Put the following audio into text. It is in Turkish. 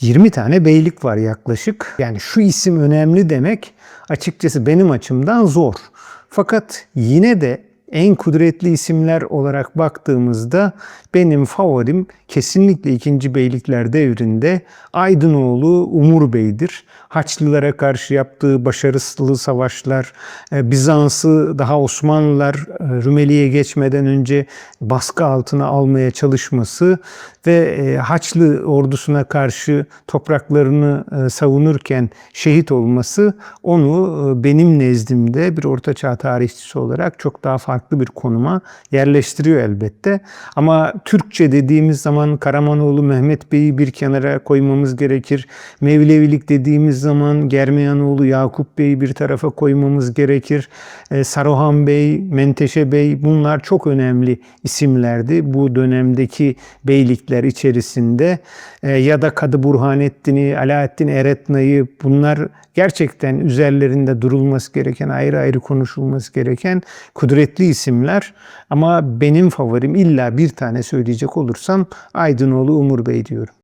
20 tane beylik var yaklaşık. Yani şu isim önemli demek açıkçası benim açımdan zor. Fakat yine de en kudretli isimler olarak baktığımızda benim favorim kesinlikle 2. Beylikler devrinde Aydınoğlu Umur Bey'dir. Haçlılara karşı yaptığı başarısız savaşlar, e, Bizans'ı daha Osmanlılar e, Rumeli'ye geçmeden önce baskı altına almaya çalışması ve e, Haçlı ordusuna karşı topraklarını savunurken şehit olması onu benim nezdimde bir ortaçağ tarihçisi olarak çok daha farklı bir konuma yerleştiriyor elbette. Ama Türkçe dediğimiz zaman Karamanoğlu Mehmet Bey'i bir kenara koymamız gerekir. Mevlevilik dediğimiz zaman Germiyanoğlu Yakup Bey'i bir tarafa koymamız gerekir. E, Saruhan Bey, Menteşe Bey bunlar çok önemli isimlerdi bu dönemdeki beylikler içerisinde. E, ya da Kadı Burhanettin'i, Alaaddin Eretna'yı bunlar gerçekten üzerlerinde durulması gereken, ayrı ayrı konuşulması gereken kudretli isimler. Ama benim favorim illa bir tane söyleyecek olursam Aydınoğlu Umur Bey diyorum.